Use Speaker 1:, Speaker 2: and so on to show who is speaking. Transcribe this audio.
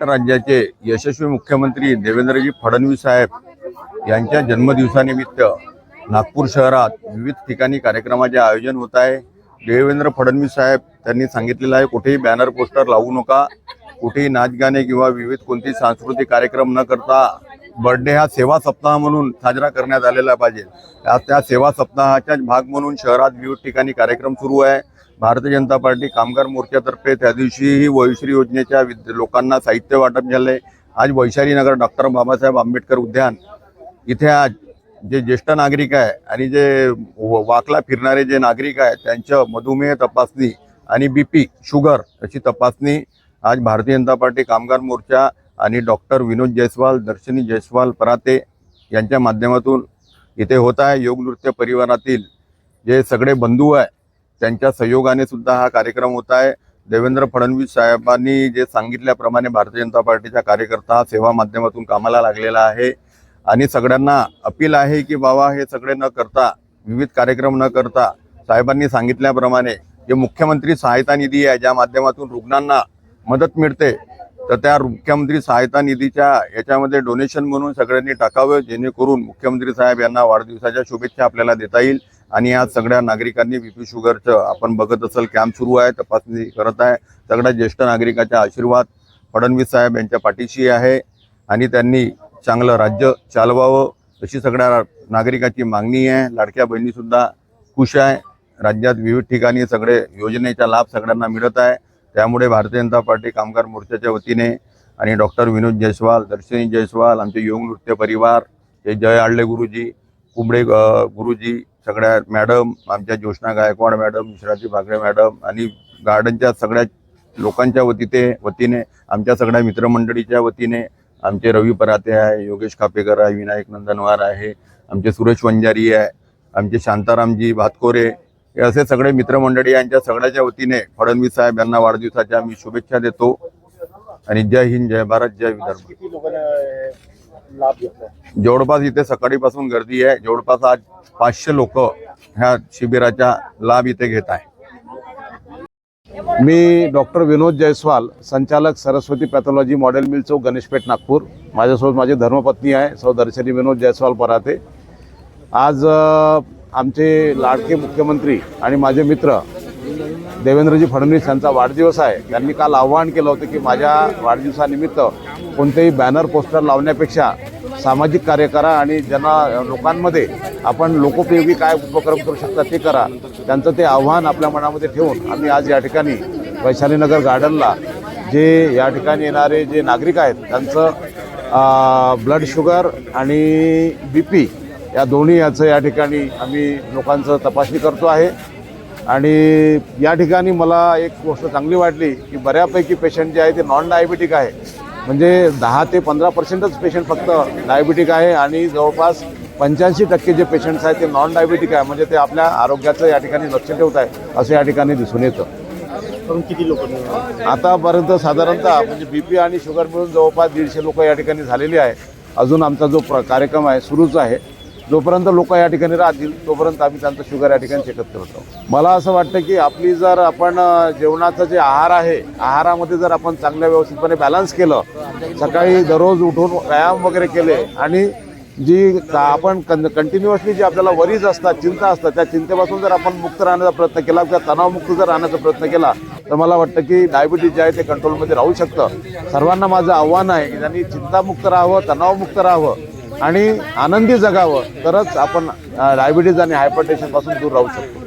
Speaker 1: राज्याचे यशस्वी मुख्यमंत्री देवेंद्रजी फडणवीस साहेब यांच्या जन्मदिवसानिमित्त नागपूर शहरात विविध ठिकाणी कार्यक्रमाचे आयोजन होत आहे. देवेंद्र फडणवीस साहेब त्यांनी सांगितलेलं आहे कुठेही बॅनर पोस्टर लावू नका. कुठेही नाच गाणे किंवा विविध कोणतेही सांस्कृतिक कार्यक्रम न करता बर्थडे हा सेवा सप्ताह म्हणून साजरा करण्यात आलेला पाहिजे. त्या त्या सेवा सप्ताहाचाच भाग म्हणून शहरात विविध ठिकाणी कार्यक्रम सुरू आहे. भारतीय जनता पार्टी कामगार मोर्चातर्फे त्या दिवशीही वैश्री योजनेच्या विद- लोकांना साहित्य वाटप आहे आज वैशाली नगर डॉक्टर बाबासाहेब आंबेडकर उद्यान. इथे आज जे ज्येष्ठ नागरिक आहे आणि जे व- वाकला फिरणारे जे नागरिक आहे त्यांचं मधुमेह तपासणी आणि बीपी शुगर अशी तपासणी आज भारतीय जनता पार्टी कामगार मोर्चा आणि डॉक्टर विनोद जयस्वाल दर्शनी जयस्वाल पराते यांच्या माध्यमातून इथे होत आहे. योग नृत्य परिवारातील जे सगळे बंधू आहे त्यांच्या सहयोगाने सुद्धा हा कार्यक्रम होत आहे. देवेंद्र फडणवीस साहेबांनी जे सांगितल्याप्रमाणे भारतीय जनता पार्टीचा कार्यकर्ता हा सेवा माध्यमातून कामाला लागलेला आहे. आणि सगळ्यांना अपील आहे की बाबा हे सगळे न करता विविध कार्यक्रम न करता साहेबांनी सांगितल्याप्रमाणे जे मुख्यमंत्री सहायता निधी आहे ज्या माध्यमातून रुग्णांना मदत मिळते तर त्या मुख्यमंत्री सहायता निधीच्या याच्यामध्ये डोनेशन म्हणून सगळ्यांनी टाकावं जेणेकरून मुख्यमंत्री साहेब यांना वाढदिवसाच्या शुभेच्छा आपल्याला देता येईल. आणि आज सगळ्या नागरिकांनी बीपी शुगरचं आपण बघत असेल कॅम्प सुरू आहे तपासणी करत आहे. सगळ्या ज्येष्ठ नागरिकाचा आशीर्वाद फडणवीस साहेब यांच्या पाठीशी आहे आणि त्यांनी चांगलं राज्य चालवावं. अशी सगळ्या नागरिकाची मागणी आहे. लाडक्या बहिणीसुद्धा खुश आहे. राज्यात विविध ठिकाणी सगळे योजनेचा लाभ सगळ्यांना मिळत आहे. त्यामुळे भारतीय जनता पार्टी कामगार मोर्चाच्या वतीने आणि डॉक्टर विनोद जयस्वाल दर्शनी जयस्वाल आमचे योग नृत्य परिवार हे जय आडले गुरुजी कुंबडे गुरुजी सगळ्या मॅडम आमच्या ज्योत्ना गायकवाड मॅडम मिश्राजी भागरे मॅडम आणि गार्डनच्या सगळ्या लोकांच्या वतीते वतीने आमच्या सगळ्या मित्रमंडळीच्या वतीने आमचे रवी पराते आहे योगेश खापेकर आहे विनायक नंदनवार आहे आमचे सुरेश वंजारी आहे आमचे शांतारामजी भातकोरे हे असे सगळे मित्रमंडळी यांच्या सगळ्याच्या वतीने फडणवीस साहेब यांना वाढदिवसाच्या मी शुभेच्छा देतो. आणि जय हिंद जय भारत जय विदर्भ.
Speaker 2: लाभ घेतला
Speaker 1: जवळपास इथे सकाळीपासून गर्दी आहे. जवळपास आज पाचशे लोक ह्या शिबिराचा लाभ इथे घेत आहे.
Speaker 2: मी डॉक्टर विनोद जयस्वाल संचालक Saraswati pathology model mill Chowk Ganeshpeth Nagpur. माझ्यासोबत माझी धर्मपत्नी आहे सौ दर्शनी विनोद जयस्वाल पराते आज आमचे लाडके मुख्यमंत्री आणि माझे मित्र देवेंद्रजी फडणवीस यांचा वाढदिवस आहे. त्यांनी काल आवाहन केलं होतं की माझ्या वाढदिवसानिमित्त कोणतेही बॅनर पोस्टर लावण्यापेक्षा सामाजिक कार्य करा आणि ज्यांना लोकांमध्ये आपण लोकोपयोगी काय उपक्रम करू शकता ते करा. त्यांचं ते आव्हान आपल्या मनामध्ये ठेवून आम्ही आज या ठिकाणी वैशालीनगर गार्डनला जे या ठिकाणी येणारे जे नागरिक आहेत त्यांचं ब्लड शुगर आणि बी पी या दोन्ही याचं या ठिकाणी आम्ही लोकांचं तपासणी करतो आहे. आणि या ठिकाणी मला एक गोष्ट चांगली वाटली की बऱ्यापैकी पेशंट जे आहे ते नॉन डायबिटिक आहे. म्हणजे दहा ते पंधरा पर्सेंटच पेशंट फक्त डायबिटिक आहे आणि जवळपास पंच्याऐंशी टक्के जे पेशंट्स आहेत ते नॉन डायबिटिक आहे. म्हणजे ते आपल्या आरोग्याचं या ठिकाणी लक्ष ठेवत आहे असं या ठिकाणी दिसून येतं.
Speaker 3: किती लोक
Speaker 2: आतापर्यंत साधारणतः म्हणजे बी पी आणि शुगर मिळून जवळपास दीडशे लोक या ठिकाणी झालेली आहे. अजून आमचा जो प्र कार्यक्रम आहे सुरूच आहे. जोपर्यंत लोक या ठिकाणी राहतील तोपर्यंत आम्ही त्यांचं शुगर या ठिकाणी चेकअप करतो. मला असं वाटतं की आपली जर आपण जेवणाचं जे आहार आहे आहारामध्ये जर आपण चांगल्या व्यवस्थितपणे बॅलन्स केलं सकाळी दररोज उठून व्यायाम वगैरे केले आणि जी आपण कं कंटिन्युअसली जी आपल्याला वरीज असतात चिंता असतात त्या चिंतेपासून जर आपण मुक्त राहण्याचा प्रयत्न केला किंवा तणावमुक्त जर राहण्याचा प्रयत्न केला तर मला वाटतं की डायबिटीज जे आहे ते कंट्रोलमध्ये राहू शकतं. सर्वांना माझं आव्हान आहे की त्यांनी चिंतामुक्त राहावं तणावमुक्त राहावं आणि आनंदी जगावं तरच आपण डायबिटीज आणि हायपरटेशनपासून दूर राहू शकतो.